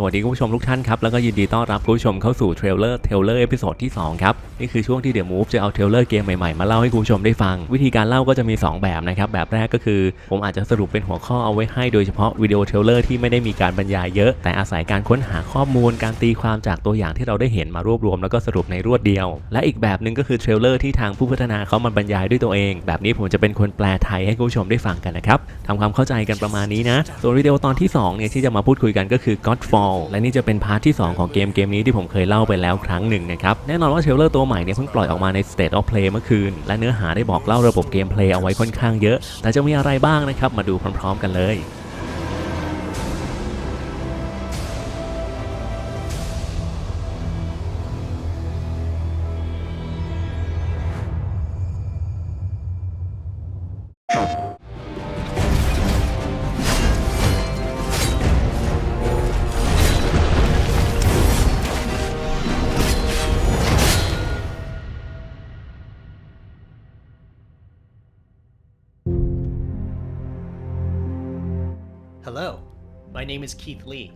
สวัสดีคุณผู้ชมทุกท่านครับ แล้วก็ยินดีต้อนรับคุณผู้ชมเข้าสู่เทรลเลอร์เทรลเลอร์เอพิโซดที่ 2 ครับ นี่คือช่วงที่เดี๋ยวมูฟจะเอาเทรลเลอร์เกมใหม่ ๆ มาเล่าให้คุณผู้ชมได้ฟัง วิธีการเล่าก็จะมี 2 แบบนะครับ แบบแรกก็คือ ผมอาจจะสรุปเป็นหัวข้อเอาไว้ให้โดยเฉพาะวิดีโอเทรลเลอร์ที่ไม่ได้มีการบรรยายเยอะ แต่อาศัยการค้นหาข้อมูลการตีความจากตัวอย่างที่เราได้เห็นมารวบรวมแล้วก็สรุปในรวดเดียว และอีกแบบหนึ่งก็คือเทรลเลอร์ที่ทางผู้พัฒนาเขามาบรรยายด้วยตัวเอง แบบนี้ผมจะเป็นคนแปลไทยให้คุณผู้ชมได้ฟังกันนะครับทำความเข้าใจกันประมาณนี้นะส่วนวิดีโอตอนที่2เนี่ยที่จะมาพูดคุยกันก็คือ Godfall และนี่จะเป็นพาร์ทที่ 2 ของเกมเกมนี้ที่ผมเคยเล่าไปแล้วครั้งหนึ่งนะครับ แน่นอนว่าเทรลเลอร์ตัวใหม่เนี่ยเพิ่งปล่อยออกมาใน State of Play เมื่อคืน และเนื้อหาได้บอกเล่าระบบเกมเพลย์เอาไว้ค่อนข้างเยอะ แต่จะมีอะไรบ้างนะครับ มาดูพร้อมๆ กันเลย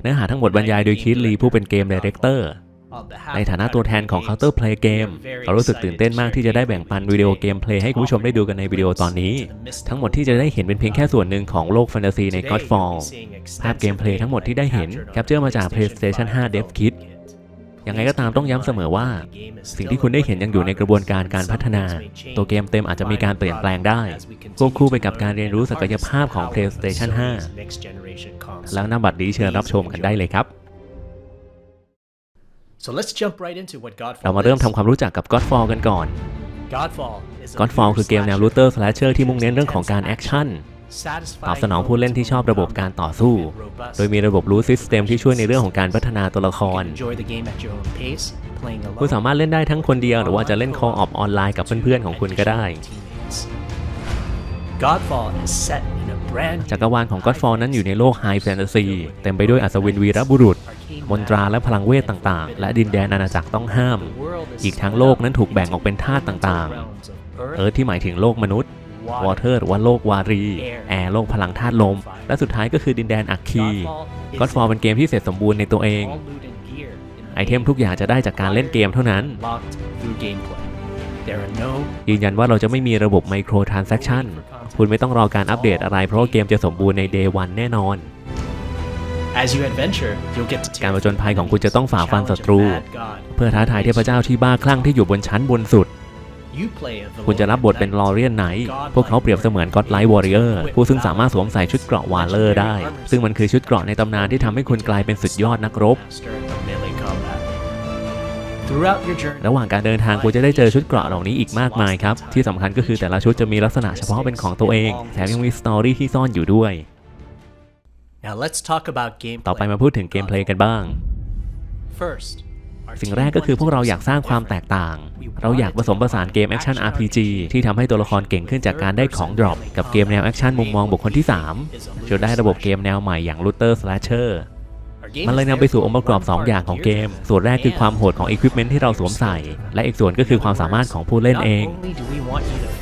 เนื้อหาทั้งหมดบรรยายโดยคีธลีผู้เป็นเกมดีเรคเตอร์ On behalf ในฐานะตัวแทนของ Counter Play Game เรารู้สึกตื่นเต้นมากที่จะได้แบ่งปันวิดีโอเกมเพลย์ให้คุณผู้ชมได้ดูกันในวิดีโอตอนนี้ ทั้งหมดที่จะได้เห็นเป็นเพียงแค่ส่วนหนึ่งของโลกแฟนตาซีใน Godfall ภาพเกมเพลย์ทั้งหมดที่ได้เห็นแคปเจอร์มาจาก PlayStation 5 Dev Kit ยังไงก็ตามต้องย้ำเสมอว่า สิ่งที่คุณได้เห็นยังอยู่ในกระบวนการการพัฒนา ตัวเกมเต็มอาจจะมีการเปลี่ยนแปลงได้ ควบคู่ไปกับการเรียนรู้ศักยภาพของ PlayStation 5 แล้วนำบัตรนี้เชิญรับชมกันได้เลยครับ So let's jump right into what Godfall เรามาเริ่ม is. ทำความรู้จักกับ Godfall กันก่อน Godfall is a Godfall looter คือเกมแนว slasher ลูเตอร์สแลชเชอร์ที่มุ่งเน้นเรื่องของการแอคชั่น satisfying ตอบสนองผู้เล่นที่ชอบระบบการต่อสู้ and robust. โดยมีระบบรู้ซิสเต็มที่ช่วยในเรื่องของการพัฒนาตัวละคร Enjoy the game at your own pace, playing คุณ alone. สามารถเล่นได้ทั้งคนเดียว หรือว่าจะเล่น call op ออนไลน์กับเพื่อนๆของคุณก็ได้ Teammates. Godfall is set in a brand จักรวาลของ Godfall นั้นอยู่ในโลกไฮแฟนตาซีเต็มไปด้วยอัศวินวีรบุรุษ arcade มนตราและพลังเวทต่างๆ และดินแดนอาณาจักรต้องห้าม The world is อีกทั้งโลกนั้นถูกแบ่งออกเป็นธาตุต่าง realms of ๆ earth, เอิร์ธที่หมายถึงโลกมนุษย์ วอเตอร์หรือว่าโลกวารี แอร์โลกพลังธาตุลม และสุดท้ายก็คือดินแดนอัคคี Godfall is Godfall เป็นเกมที่เสร็จสมบูรณ์ในตัวเอง all loot and gear in the ไอเทมทุกอย่างจะได้จากการเล่นเกมเท่านั้น locked through gameplay. There are no ยืนยันว่าเราจะไม่มีระบบไมโครทราน s ั c t ชันคุณไม่ต้องรอการอัปเดตอะไร เพราะว่าเกมจะสมบูรณ์ใน Day 1 แน่นอน As you adventure, you'll get to การผจญภัยของคุณจะต้องฝ่าฟันศัตรู challenge a bad god. เพื่อท้าทายเทพเจ้าที่บ้าคลั่งที่อยู่บนชั้นบนสุด You play a คุณจะรับบทเป็นลอเรียนไนท์พวกเขาเปรียบเสมือนก็อดไลท์วอริเออร์ผู้ซึ่งสามารถสวมใส่ชุดเกราะวาเลอร์ได้ ซึ่งมันคือชุดเกราะในตำนานที่ทำให้คุณกลายเป็นสุดยอดนักรบ master of melee combat. Throughout your journey, ระหว่างการเดินทางคุณจะได้เจอชุดเกราะเหล่านี้อีกมากมายครับ ที่สำคัญก็คือแต่ละชุดจะมีลักษณะเฉพาะเป็นของตัวเอง แถมยังมีสตอรี่ที่ซ่อนอยู่ด้วย now let's talk about ต่อไป gameplay. มาพูดถึงเกมเพลย์กันบ้าง First, our สิ่งแรกก็คือพวกเราอยากสร้างความแตกต่าง เราอยากผสมผสานเกมแอคชั่น RPG ที่ทำให้ตัวละครเก่งขึ้นจากการได้ของดรอปกับเกมแนวแอคชั่นมุมมองบุคคลที่3จนได้ระบบเกมแนวใหม่อย่างลูเตอร์สแลชเชอร์มันเลย is นำไปสู่องค์ประกอบ 2 อย่างของเกม ส่วนแรกคือความโหดของอุปกรณ์ที่เราสวมใส่ และอีกส่วนก็คือความสามารถของผู้เล่นเอง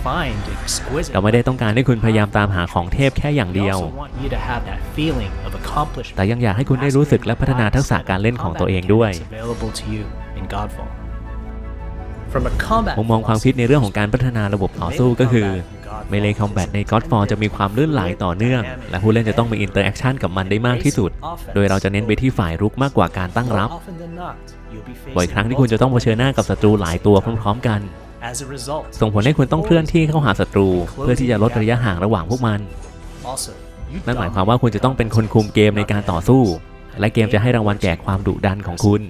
only do we want you to find exquisite เราไม่ได้ต้องการให้คุณพยายามตามหาของเทพแค่อย่าง We เดียว also want you to have that feeling of accomplishment. แต่ยังอยากให้คุณได้รู้สึกและพัฒนาทักษะการเล่นของตัวเองด้วย Combat mechanics available to you in Godfall. From a combat มุมมองความคิดในเรื่องของการพัฒนาระบบต่อสู้ก็คือเมเล c คอมแบทใน Godfall จะมีความลื่นไหลต่อเนื่อง และผู้เล่นจะต้องมีอินเตอร์แอคชั่นกับมันได้มากที่สุด โดยเราจะเน้นไปที่ฝ่ายรุกมากกว่าการตั้งรับ More often than not, you'll be facing บ่อยครั้งที่คุณจะต้องเผชิญหน้ากับศัตรูหลายตัวพร้อมๆกัน As a result, ส่งผลให้คุณต้องเคลื่อนที่เข้าหาศัตรู เพื่อที่จะลดระยะห่างระหว่างพวกมัน also, you นั่นหมายความว่าคุณจะต้องเป็นคนคุมเกมในการต่อสู้ และเกมจะให้รางวัลแก่ความดุดันของคุณ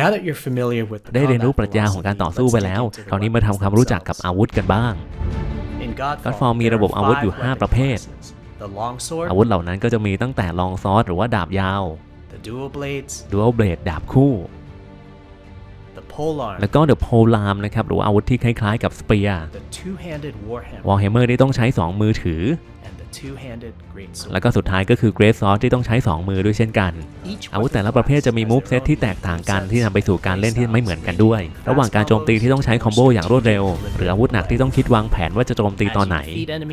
Now that you're familiar with the ได้เรียนรู้ปรัช combat ญาของการต่อ philosophy, สู้ไป let's แล้ว dig into the คราวนี้มาทำความรู้จักกับอาวุธกันบ้าง In Godfall, Godfall มีระบบ there are อาวุธอยู่ five 5 weapon ประเภท classes. The longsword, อาวุธเหล่านั้นก็จะมีตั้งแต่ลองซอสหรือว่าดาบยาว the dual blades, Dual Blade ดาบคู่ the polearm, แล้วก็เดอะโพลามนะครับหรือว่าอาวุธที่คล้ายๆกับสเปียร์ the two-handed warhammer, วอลเฮเมอร์ที่ต้องใช้ 2 มือถือ and the two-handed greatsword. แล้วก็สุดท้ายก็คือเกรซซอสที่ต้องใช้ 2 มือด้วยเช่นกัน Each อาวุธ weapon แต่ละประเภทจะมี class มูฟ has เซ their ตที่ own แตกต่างกัน sets ที่นำไปสู่การเล่นที่ไม่เหมือนกันด้วย ระหว่างการโจมตีที่ต้องใช้คอมโบอย่างรวดเร็ว หรืออาวุธหนักที่ต้องคิดวางแผนว่าจะโจมตีตอนไหน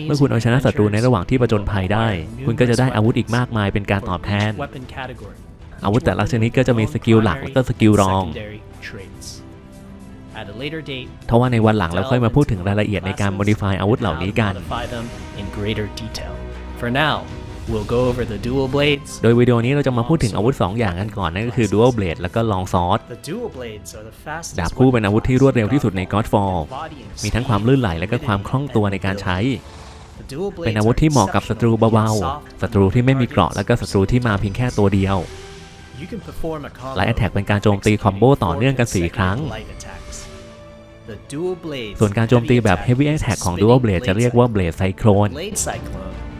เมื่อคุณเอาชนะศัตรูในระหว่างที่ประจนภัยได้ คุณก็จะได้อาวุธอีกมากมายเป็นการตอบแทน Weapon category. อาวุธแต่ละชนิดก็จะมีสกิลหลักแล้วก็สกิลรอง secondary traits. At a later date, ทว่าในวันหลังเราค่อยมาพูดถึงรายละเอียดในการ modify อาวุธเหล่านี้กัน modify them in greater detail. For now, we'll go over the dual blades. โดยวิดีโอนี้เราจะมาพูดถึงอาวุธ 2 อย่างกันก่อน นั่นก็คือ dual blade แล้วก็ long sword The dual blades are the fastest ดาบคู่เป็นอาวุธที่รวดเร็วที่สุดใน Godfall body and มีทั้งความลื่นไหลและก็ความคล่องตัวในการใช้ The dual เป็น blades อาวุธ are ที่เหมาะกับศัตรู exceptional เบา for soft ๆศัตรูที่ไม่มีเกราะและก็ศัตรูที่มาเพียงแค่ตัวเดียว ไลท์แอทแทกเป็นการโจมตีคอมโบต่อเนื่องกันสี่ครั้ง light attacks. The dual blades ส่วนการโจมตีแบบ heavy attack ของ dual blade จะเรียกว่า blade cyclone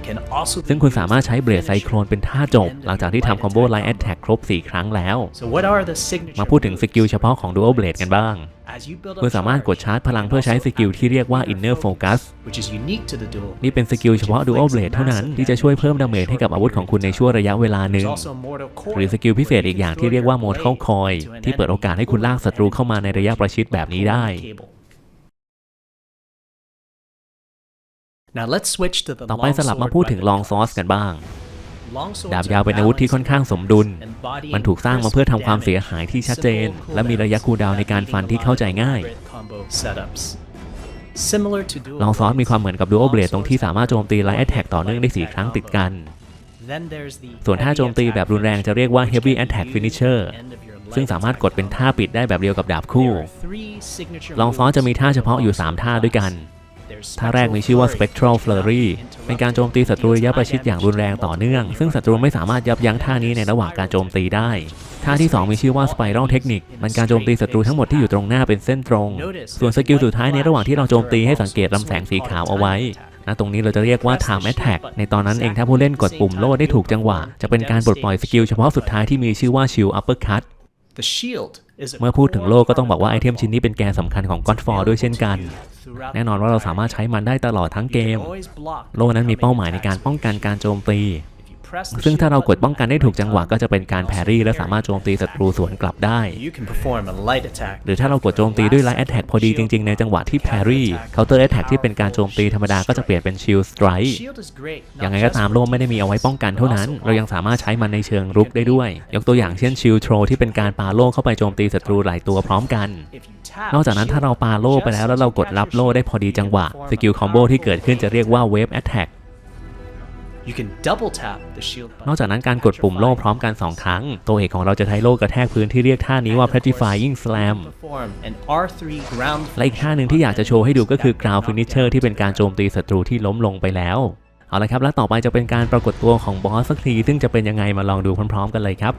Blade cyclone can also ซึ่งคุณสามารถใช้ blade cyclone เป็นท่าจบ หลังจากที่ทำคอมโบ light attack ครบ 4 ครั้งแล้ว So what are the signature มาพูดถึงสกิลเฉพาะของ dual blade กันบ้าง As you build up คุณสามารถกดชาร์จพลังเพื่อใช้สกิลที่เรียกว่า inner focus which is unique to the dual นี่เป็นสกิลเฉพาะ dual blade เท่านั้นที่จะช่วยเพิ่มดาเมจให้กับอาวุธของคุณในช่วงระยะเวลาหนึ่ง There's also mortal coil หรือสกิลพิเศษอีกอย่างที่เรียกว่า mortal coil ที่เปิดโอกาสให้คุณลากศัตรูเข้ามาในระยะประชิดแบบนี้ได้ ต่อไปสลับมาพูดถึง long sword กันบ้าง ดาบยาวเป็นอาวุธที่ค่อนข้างสมดุล มันถูกสร้างมาเพื่อทำความเสียหายที่ชัดเจน และมีระยะคูลดาวน์ในการฟันที่เข้าใจง่าย ลองซอสมีความเหมือนกับ Dual Blade ตรงที่สามารถโจมตีไลท์แอ t แทกต่อเนื่องได้4ครั้งติดกัน ส่วนท่าโจมตีแบบรุนแรงจะเรียกว่า Heavy Attack Finisher ซึ่งสามารถกดเป็นท่าปิดได้แบบเดียวกับดาบคู่ ลองซอสจะมีท่าเฉพาะอยู่ 3 ท่าด้วยกัน ท่าแรกมีชื่อว่า Spectral Flurry เป็นการโจมตีศัตรูระยะประชิดอย่างรุนแรงต่อเนื่อง ซึ่งศัตรูไม่สามารถยับยั้งท่านี้ในระหว่างการโจมตีได้ ท่าที่ 2 มีชื่อว่า Spiral Technique มันการโจมตีศัตรูทั้งหมดที่อยู่ตรงหน้าเป็นเส้นตรง ส่วนสกิลสุดท้ายในระหว่างที่เราโจมตีให้สังเกตลำแสงสีขาวเอาไว้ณตรงนี้เราจะเรียกว่า Time Attack ในตอนนั้นเองถ้าผู้เล่นกดปุ่มโล่ได้ถูกจังหวะ จะเป็นการปลดปล่อยสกิลเฉพาะสุดท้ายที่มีชื่อว่า Shield Uppercut เมื่อพูดถึงโลกก็ต้องบอกว่าไอเทมชิ้นนี้เป็นแกนสำคัญของ Godfall ด้วยเช่นกัน แน่นอนว่าเราสามารถใช้มันได้ตลอดทั้งเกม โลกนั้นมีเป้าหมายในการป้องกันการโจมตี ซึ่งถ้าเรากดป้องกันได้ถูกจังหวะก็จะเป็นการแพรรี่และสามารถโจมตีศัตรูสวนกลับได้ หรือถ้าเรากดโจมตีด้วยไลท์แอ t แทกพอดีจริงๆ ในจังหวะที่แพรรี่เคาน์เตอร์แอ t แทกที่เป็นการโจมตีธรรมดาก็จะเปลี่ยนเป็นชิลสไตร์ยังไงก็ตามโล่ไม่ได้มีเอาไว้ป้องกันเท่านั้น เรายังสามารถใช้มันในเชิงรุกได้ด้วย ยกตัวอย่างเช่นชิลโทรที่เป็นการปาโล่เข้าไปโจมตีศัตรูหลายตัวพร้อมกัน นอกจากนั้นถ้าเราปาโล่ไปแล้วแล้วเรากดรับโล่ได้พอดีจังหวะสกิลคอมโบที่เกิดขึ้นจะเรียกว่าเวฟแอ t แทก นอกจากนั้นการกดปุ่มโล่พร้อมกัน 2 ครั้ง ตัวเอกของเราจะใช้โล่กระแทกพื้นที่เรียกท่านี้ว่า Petrifying Slam perform an R3 ground และอีกท่าหนึ่งที่อยากจะโชว์ให้ดูก็คือ Ground Finisher ที่เป็นการโจมตีศัตรูที่ล้มลงไปแล้วเอาละครับ และต่อไปจะเป็นการปรากฏตัวของบอสสักที ซึ่งจะเป็นยังไงมาลองดูพร้อมๆกันเลยครับ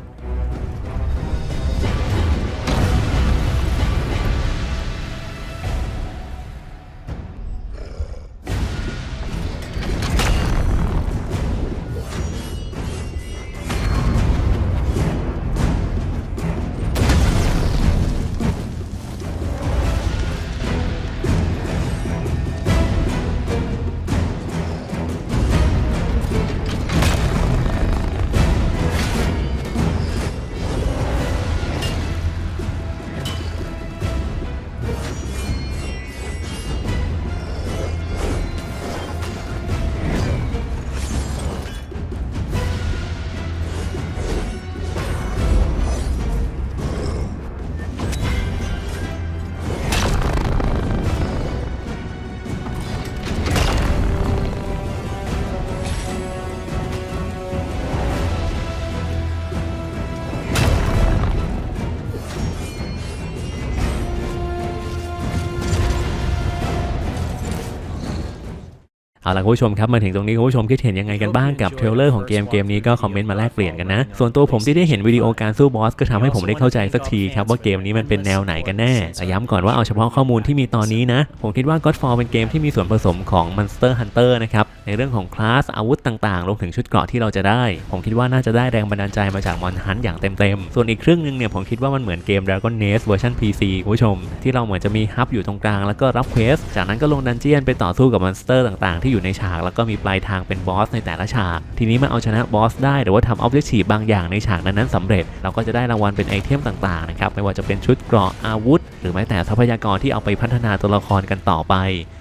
เอาล่ะคุณผู้ชมครับมาถึงตรงนี้คุณผู้ชมคิดเห็นยังไงกันบ้างกับเทรลเลอร์ของเกมเกมนี้ก็คอมเมนต์มาแลกเปลี่ยนกันนะ ส่วนตัวผมที่ได้เห็นวิดีโอการสู้บอสก็ทำให้ผมได้เข้าใจสักทีครับว่าเกมนี้มันเป็นแนวไหนกันแน่แต่ย้ำก่อนว่าเอาเฉพาะข้อมูลที่มีตอนนี้นะ ผมคิดว่า Godfall เป็นเกมที่มีส่วนผสมของ Monster Hunter นะครับในเรื่องของคลาสอาวุธต่างๆรวมถึงชุดเกราะที่เราจะได้ ผมคิดว่าน่าจะได้แรงบันดาลใจมาจากมอนฮันอย่างเต็มๆส่วนอีกครึ่งหนึงเนี่ยผมคิดว่ามันเหมือนเกม Dragon Nest เวอร์ชัน PC คุณผู้ชม ที่เราเหมือนจะมีฮับอยู่ตรงกลางแล้วก็รับเควสจากนั้นก็ลงดันเจียนไปต่อสู้กับมอนสเตอร์ต่างๆที่อยู่ในฉาก แล้วก็มีปลายทางเป็นบอสในแต่ละฉาก ทีนี้มันเอาชนะบอสได้หรือว่าทำออบเจกตีบางอย่างในฉากนั้นๆสำเร็จ เราก็จะได้รางวัลเป็นไอเทมต่างๆนะครับไม่ว่าจะเป็นชุดเกราะอาวุธ หรือแม้แต่ทรัพยากรที่เอาไปพัฒนาตัวละครกันต่อไป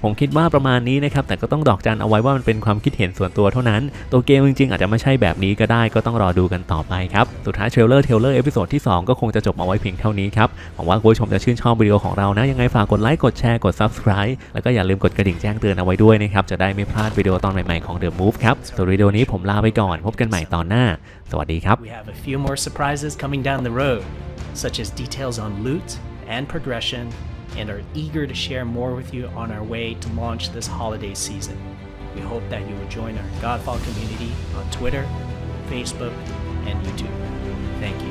ผมคิดว่าประมาณนี้นะครับ แต่ก็ต้องดอกจันเอาไว้ว่ามันเป็นความคิดเห็นส่วนตัวเท่านั้น ตัวเกมจริงๆ อาจจะไม่ใช่แบบนี้ก็ได้ก็ต้องรอดูกันต่อไปครับ สุดท้ายเทรลเลอร์เทรลเลอร์เอพิโซดที่ 2 ก็คงจะจบเอาไว้เพียงเท่านี้ครับ หวังว่าคุณผู้ชมจะชื่นชอบวิดีโอของเรานะยังไงฝากกดไลค์กดแชร์กด subscribe แล้วก็อย่าลืมกดกระดิ่งแจ้งเตือนเอาไว้ด้วยนะครับจะได้ไม่พลาดวิดีโอตอนใหม่ๆของ The Move ครับส่วนวิดีโอนี้ผมลาไปก่อนพบกันใหม่ตอนหน้า สวัสดีครับ We have a few more surprises coming down the road, such as details on loot and progression, and are eager to share more with you on our way to launch this holiday season. We hope that you will join our Godfall community on Twitter, Facebook, and YouTube. Thank you.